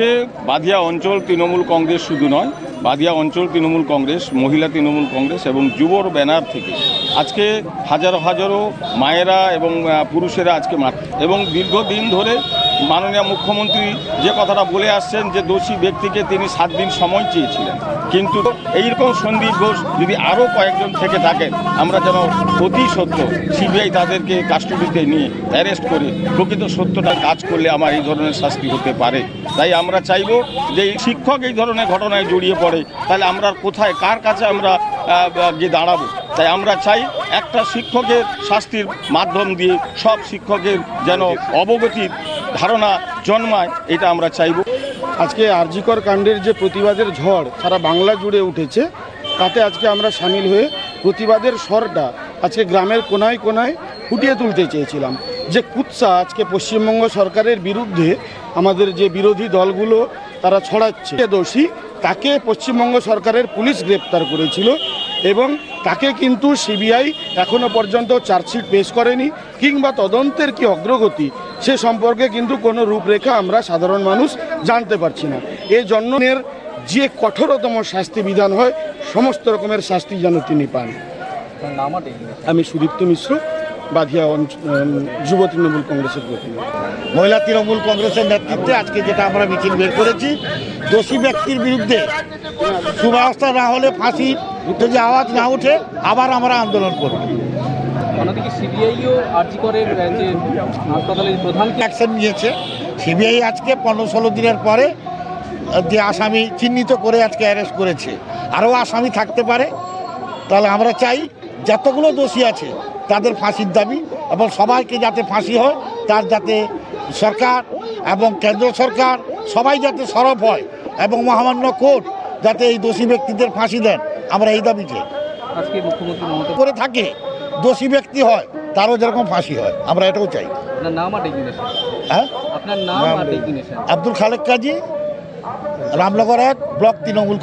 কে? বাদিয়া অঞ্চল তৃণমূল কংগ্রেস শুধু নয়, বাদিয়া অঞ্চল তৃণমূল কংগ্রেস, মহিলা তৃণমূল কংগ্রেস এবং যুবর ব্যানার থেকে। আজকে হাজারো হাজারো মায়েরা এবং পুরুষেরা আজকে মাঠ এবং দীর্ঘদিন ধরে মাননীয় মুখ্যমন্ত্রী যে কথাটা বলে আসছেন যে দোষী ব্যক্তিকে তিনি সাত দিন সময় চেয়েছিলেন। কিন্তু এইরকম সন্দীপ ঘোষ যদি আরও কয়েকজন থেকে থাকেন, আমরা যেন অতি সত্য সিবিআই তাদেরকে কাস্টডিতে নিয়ে অ্যারেস্ট করে প্রকৃত সত্যটা কাজ করলে আমার এই ধরনের শাস্তি হতে পারে। তাই আমরা চাইব যে শিক্ষক এই ধরনের ঘটনায় জড়িয়ে পড়ে, তাহলে আমরা কোথায়, কার কাছে আমরা গিয়ে দাঁড়াবো? তাই আমরা চাই একটা শিক্ষকের শাস্তির মাধ্যম দিয়ে সব শিক্ষকের যেন অবগতির ধারণা জন্মায়, এটা আমরা চাইব। আজকে আরজিকর কাণ্ডের যে প্রতিবাদের ঝড় সারা বাংলা জুড়ে উঠেছে, তাতে আজকে আমরা সামিল হয়ে প্রতিবাদের স্বরটা আজকে গ্রামের কোনায় কোনায় ফুটিয়ে তুলতে চেয়েছিলাম। যে কুৎসা আজকে পশ্চিমবঙ্গ সরকারের বিরুদ্ধে আমাদের যে বিরোধী দলগুলো তারা ছড়াচ্ছে। দোষী, তাকে পশ্চিমবঙ্গ সরকারের পুলিশ গ্রেপ্তার করেছিল। এবং তাকে কিন্তু সিবিআই এখনও পর্যন্ত চার্জশিট পেশ করেনি কিংবা তদন্তের কি অগ্রগতি সে সম্পর্কে কিন্তু কোনো রূপরেখা আমরা সাধারণ মানুষ জানতে পারছি না। এ জন্মের যে কঠোরতম শাস্তি বিধান হয় সমস্ত রকমের শাস্তি যেন তিনি পান। আমি সুদীপ্ত মিশ্র। বাধিয়া যুব তৃণমূল কংগ্রেসের প্রতিনিধি মহিলা তৃণমূল কংগ্রেসের নেতৃত্বে আজকে যেটা আমরা মিছিল বের করেছি দোষী ব্যক্তির বিরুদ্ধে সুব্যবস্থা না হলে ফাঁসি যদি আওয়াজ না ওঠে আবার আমরা আন্দোলন করব। অন্যদিকে সিবিআইও আরজি করের যে হাসপাতালের প্রধানকে। অ্যাকশন নিয়েছে। সিবিআই আজকে পনেরো ষোলো দিনের পরে যে আসামি চিহ্নিত করে আজকে অ্যারেস্ট করেছে। আরও আসামি থাকতে পারে। তাহলে আমরা চাই যতগুলো দোষী আছে তাদের ফাঁসির দাবি এবং সবাইকে যাতে ফাঁসি হয় তার যাতে সরকার এবং কেন্দ্র সরকার সবাই যাতে সরব হয় এবং মহামান্য কোর্ট যাতে এই দোষী ব্যক্তিদের ফাঁসি দেন আমরা এই দাবি চাই। আজকে মুখ্যমন্ত্রী মমতা করে থাকে দোষী ব্যক্তি হয় তারও যেরকম ফাঁসি হয় আমরা এটাও চাই। হ্যাঁ? আপনার নাম আব্দুল খালেক কাজী রামনগর এক ব্লক তৃণমূল